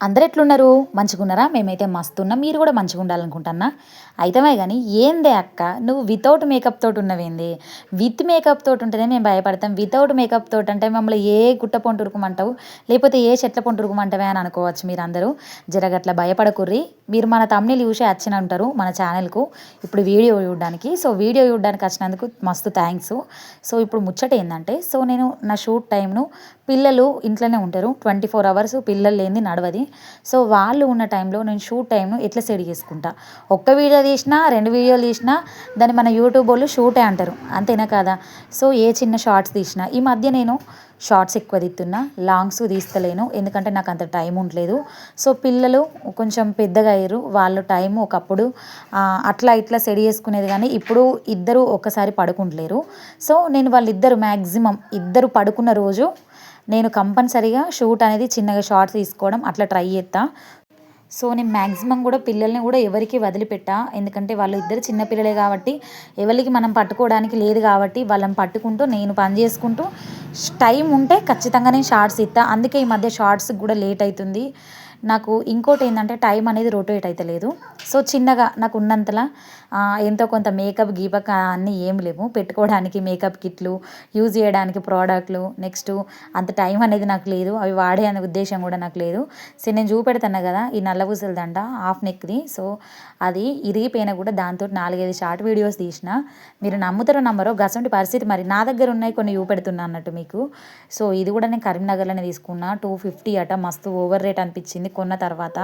అందరు ఎట్లున్నారు మంచిగున్నారా? మేమైతే మస్తున్నా. మీరు కూడా మంచిగా ఉండాలనుకుంటున్నా అయితమే కానీ ఏందే అక్క? నువ్వు వితౌట్ మేకప్ తోటి ఉన్నవేంది? విత్ మేకప్ తోటి ఉంటేనే మేము భయపడతాం. వితౌట్ మేకప్ తోటి అంటే మమ్మల్ని ఏ గుట్ట పొంటురుకుమంటావు? లేకపోతే ఏ చెట్ల పొంటురుకుమంటావే అని అనుకోవచ్చు మీరు అందరూ జరగట్ల భయపడకుర్రి. మీరు మన తమ్ముని చూసి వచ్చిన ఉంటారు మన ఛానల్కు ఇప్పుడు వీడియో చూడడానికి. సో వీడియో చూడడానికి వచ్చినందుకు మస్తు థ్యాంక్స్ సో ఇప్పుడు ముచ్చట ఏంటంటే సో నేను నా షూట్ టైంను పిల్లలు ఇంట్లోనే ఉంటారు. ట్వంటీ ఫోర్ అవర్స్ పిల్లలు లేని నడవది. సో వాళ్ళు ఉన్న టైంలో నేను షూట్ టైంను ఎట్లా సెట్ చేసుకుంటా? ఒక్క వీడియో తీసినా రెండు వీడియోలు తీసినా దాన్ని మన యూట్యూబ్ వాళ్ళు షూటే అంటారు. అంతేనా కదా? సో ఏ చిన్న షార్ట్స్ తీసినా. ఈ మధ్య నేను షార్ట్స్ ఎక్కువ తీస్తున్నా లాంగ్స్ తీస్తలేను. ఎందుకంటే నాకు అంత టైం ఉండలేదు. సో పిల్లలు కొంచెం పెద్దగా అయ్యారు. వాళ్ళు టైం ఒకప్పుడు అట్లా ఇట్లా సెడి చేసుకునేది కానీ ఇప్పుడు ఇద్దరు ఒక్కసారి పడుకుంటలేరు. సో నేను వాళ్ళిద్దరు మ్యాక్సిమం ఇద్దరు పడుకున్న రోజు నేను కంపల్సరీగా షూట్ అనేది చిన్నగా షార్ట్స్ తీసుకోవడం అట్లా ట్రై చేస్తా సో నేను మ్యాక్సిమం కూడా పిల్లల్ని కూడా ఎవరికి వదిలిపెట్టా. ఎందుకంటే వాళ్ళు ఇద్దరు చిన్నపిల్లలే కాబట్టి ఎవరికి మనం పట్టుకోవడానికి లేదు కాబట్టి వాళ్ళని పట్టుకుంటూ నేను పని చేసుకుంటూ టైం ఉంటే ఖచ్చితంగా నేను షార్ట్స్ ఇస్తా అందుకే ఈ మధ్య షార్ట్స్కి కూడా లేట్ అవుతుంది. నాకు ఇంకోటి ఏంటంటే టైం అనేది రొటేట్ అవుతలేదు సో చిన్నగా నాకు ఉన్నంతలా ఎంతో కొంత మేకప్ గీపక్ అన్నీ ఏం లేవు. పెట్టుకోవడానికి మేకప్ కిట్లు యూజ్ చేయడానికి ప్రోడక్ట్లు నెక్స్ట్ అంత టైం అనేది నాకు లేదు. అవి వాడే అనే ఉద్దేశం కూడా నాకు లేదు. సో నేను చూపెడతాను కదా ఈ నల్ల దండ హాఫ్ నెక్ది సో అది ఇరిగిపోయినా కూడా దాంతో నాలుగైదు షార్ట్ వీడియోస్ తీసిన మీరు నమ్ముతారో నమ్మరో గసంటి పరిస్థితి మరి నా దగ్గర ఉన్నాయి కొన్ని చూపెడుతున్నా అన్నట్టు మీకు. సో ఇది కూడా నేను కరీంనగర్లోనే తీసుకున్నా. టూ ఫిఫ్టీ అట మస్తు ఓవర్ రేట్ అనిపించింది. కొన్న తర్వాత.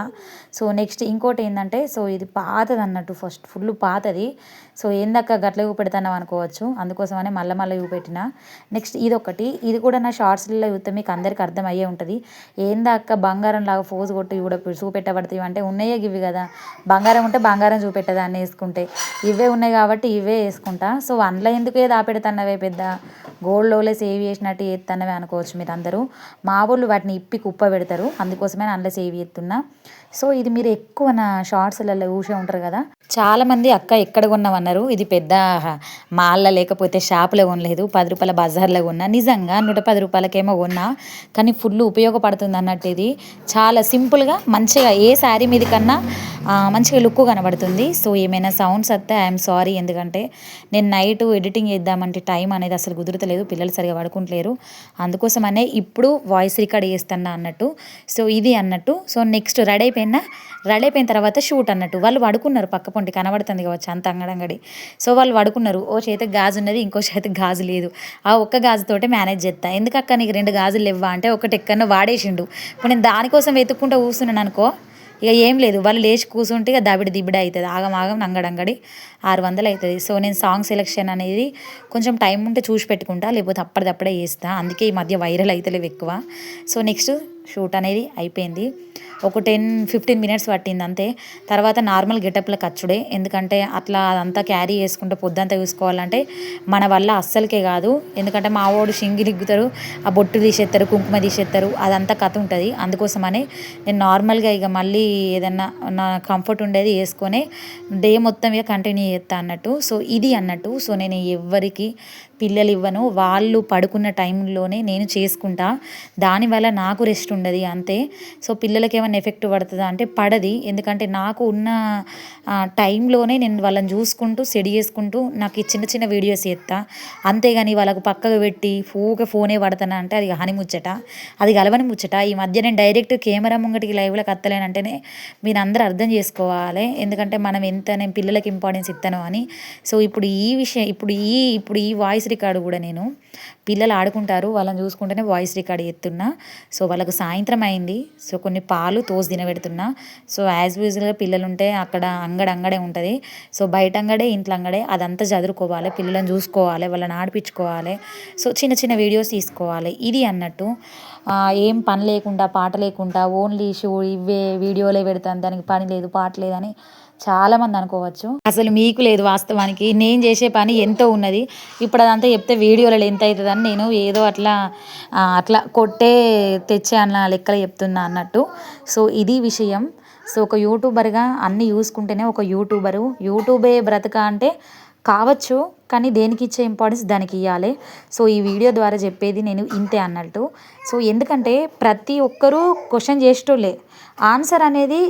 సో నెక్స్ట్ ఇంకోటి ఏంటంటే సో ఇది పాతది అన్నట్టు ఫస్ట్ ఫుల్ పాతది. సో ఏందక్క గట్ల చూపెడతాను అనుకోవచ్చు. అందుకోసమనే మళ్ళీ మళ్ళీ చూపెట్టిన నెక్స్ట్ ఇది ఒకటి ఇది కూడా నా షార్ట్స్లలో చూస్తే మీకు అందరికీ అర్థమయ్యే ఉంటుంది. ఏందక్క బంగారం లాగా ఫోజ్ కొట్టి కూడా చూపెట్టబడతాయి అంటే ఉన్నాయే ఇవి కదా బంగారం ఉంటే బంగారం చూపెట్టదాన్ని వేసుకుంటే. ఇవే ఉన్నాయి కాబట్టి ఇవే వేసుకుంటా. సో అందులో ఎందుకు ఏది పెద్ద? పెద్ద గోల్డ్లోలే సేవ్ చేసినట్టు చేస్తానవే అనుకోవచ్చు మీరు అందరూ మా వాటిని ఇప్పి కుప్ప పెడతారు అందుకోసమే అందులో సేవ్ చేస్తున్నా సో ఇది మీరు ఎక్కువ నా షార్ట్స్లలో చూసే ఉంటారు కదా. చాలామంది అక్క ఎక్కడ కొన్నామన్నారు ఇది పెద్ద మాల్లో లేకపోతే షాపులో కొనలేదు. పది రూపాయల బజార్లో కొన్నా. నిజంగా నూట పది రూపాయలకేమో కొన్నా. కానీ ఫుల్ ఉపయోగపడుతుంది అన్నట్టు ఇది. చాలా సింపుల్గా మంచిగా ఏ శారీ మీద కన్నా మంచిగా లుక్ కనబడుతుంది. సో ఏమైనా సౌండ్స్ వస్తే ఐఎమ్ సారీ. ఎందుకంటే నేను నైట్ ఎడిటింగ్ చేద్దామంటే టైం అనేది అసలు కుదురతలేదు. పిల్లలు సరిగా పడుకుంటలేరు. అందుకోసమనే ఇప్పుడు వాయిస్ రికార్డ్ చేస్తున్నా అన్నట్టు. సో ఇది అన్నట్టు. సో నెక్స్ట్ రెడీ అయిపోయినా రెడీ అయిపోయిన తర్వాత షూట్ అన్నట్టు. వాళ్ళు పడుకున్నారు పక్క పొంటి కనబడుతుంది కావచ్చు అంత అంగడంగడి. సో వాళ్ళు పడుకున్నారు ఓ చేతికి గాజు ఉన్నది ఇంకో చేతికి గాజు లేదు. ఆ ఒక్క గాజుతోటే మేనేజ్ చేస్తా ఎందుకక్క నీకు రెండు గాజులు ఇవ్వా అంటే ఒకటి ఎక్కడో వాడేసిండు. ఇప్పుడు నేను దానికోసం వెతుక్కుంటూ కూర్చున్నాను అనుకో ఇక ఏం లేదు. వాళ్ళు లేచి కూర్చుంటే ఇక దబిడి దిబిడి అవుతుంది ఆగం ఆగం నంగడంగడి ఆరు వందలు అవుతుంది సో నేను సాంగ్ సెలెక్షన్ అనేది కొంచెం టైం ఉంటే చూసి పెట్టుకుంటా లేకపోతే అప్పటిదప్పుడే చేస్తా. అందుకే ఈ మధ్య వైరల్ అవుతలేవు ఎక్కువ. సో నెక్స్ట్ షూట్ అనేది అయిపోయింది. ఒక టెన్ ఫిఫ్టీన్ మినిట్స్ పట్టింది అంతే. తర్వాత నార్మల్ గెటప్ల ఖర్చుడే. ఎందుకంటే అట్లా అదంతా క్యారీ చేసుకుంటే పొద్దంతా చూసుకోవాలంటే మన వల్ల అస్సలకే కాదు. ఎందుకంటే మా వాడు షింగి ఆ బొట్టు తీసేస్తారు కుంకుమ తీసేస్తారు అదంతా కథ ఉంటుంది. అందుకోసమనే నేను నార్మల్గా ఇక మళ్ళీ ఏదన్నా నా కంఫర్ట్ ఉండేది వేసుకొని డే మొత్తం ఇక కంటిన్యూ చేస్తా అన్నట్టు. సో ఇది అన్నట్టు. సో నేను ఎవరికి పిల్లలు ఇవ్వను వాళ్ళు పడుకున్న టైంలోనే నేను చేసుకుంటా. దానివల్ల నాకు రెస్ట్ ఉండదు అంతే. సో పిల్లలకి ఏమైనా ఎఫెక్ట్ పడుతుందా అంటే పడది. ఎందుకంటే నాకు ఉన్న టైంలోనే నేను వాళ్ళని చూసుకుంటూ సెడి చేసుకుంటూ నాకు ఈ చిన్న చిన్న వీడియోస్ చేస్తా అంతేగాని వాళ్ళకు పక్కకు పెట్టి ఫూగా ఫోనే పడతానా అంటే అది హాని ముచ్చట. అది గలవని ముచ్చట. ఈ మధ్య నేను డైరెక్ట్ కెమెరా ముంగటికి లైవ్లో కత్తలేనంటేనే మీరు అందరూ అర్థం చేసుకోవాలి. ఎందుకంటే మనం ఎంత నేను పిల్లలకి ఇంపార్టెన్స్ ఇస్తాను అని. సో ఇప్పుడు ఈ విషయం ఇప్పుడు ఈ ఇప్పుడు ఈ వాయిస్ రికార్డు కూడా నేను పిల్లలు ఆడుకుంటారు. వాళ్ళని చూసుకుంటేనే వాయిస్ రికార్డ్ ఎత్తున్నా సో వాళ్ళకు సాయంత్రం అయింది. సో కొన్ని పాలు తోసి తినబెడుతున్నా. సో యాజ్ యూజువల్గా పిల్లలు ఉంటే అక్కడ అంగడి అంగడే ఉంటుంది. సో బయట అంగడే ఇంట్లో అంగడే అదంతా చదువుకోవాలి పిల్లలను చూసుకోవాలి వాళ్ళని ఆడిపించుకోవాలి. సో చిన్న చిన్న వీడియోస్ తీసుకోవాలి. ఇది అన్నట్టు. ఏం పని లేకుండా పాట లేకుండా ఓన్లీ షో ఇవే వీడియోలే పెడతాను. దానికి పని లేదు పాట లేదని చాలామంది అనుకోవచ్చు. అసలు మీకు లేదు వాస్తవానికి. నేను చేసే పని ఎంతో ఉన్నది. ఇప్పుడు అదంతా చెప్తే వీడియోలలో ఎంత అవుతుందని నేను ఏదో అట్లా అట్లా కొట్టే తెచ్చే అన్న లెక్కలు చెప్తున్నా అన్నట్టు. సో ఇది విషయం. సో ఒక యూట్యూబర్గా అన్నీ చూసుకుంటేనే ఒక యూట్యూబరు. యూట్యూబే బ్రతక అంటే కావచ్చు కానీ దేనికి ఇచ్చే ఇంపార్టెన్స్ దానికి ఇవ్వాలి సో ఈ వీడియో ద్వారా చెప్పేది నేను ఇంతే అన్నట్టు. సో ఎందుకంటే ప్రతి ఒక్కరూ క్వశ్చన్ చేసేటోళ్ళే. ఆన్సర్ అనేది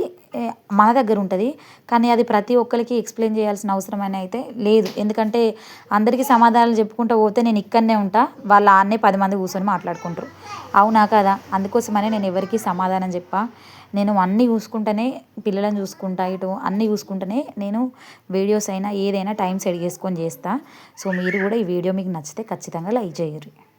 మన దగ్గర ఉంటుంది. కానీ అది ప్రతి ఒక్కరికి ఎక్స్ప్లెయిన్ చేయాల్సిన అవసరం అని అయితే లేదు. ఎందుకంటే అందరికీ సమాధానాలు చెప్పుకుంటూ పోతే నేను ఇక్కడనే ఉంటా. వాళ్ళ ఆన్నే పది మంది కూర్చొని మాట్లాడుకుంటారు. అవునా కదా? అందుకోసమనే నేను ఎవరికి సమాధానం చెప్పా. నేను అన్నీ చూసుకుంటూనే పిల్లలను చూసుకుంటా ఇటు అన్నీ చూసుకుంటూనే నేను వీడియోస్ అయినా ఏదైనా టైం సెట్ చేసుకొని చేస్తా. సో మీరు కూడా ఈ వీడియో మీకు నచ్చితే ఖచ్చితంగా లైక్ చేయరు.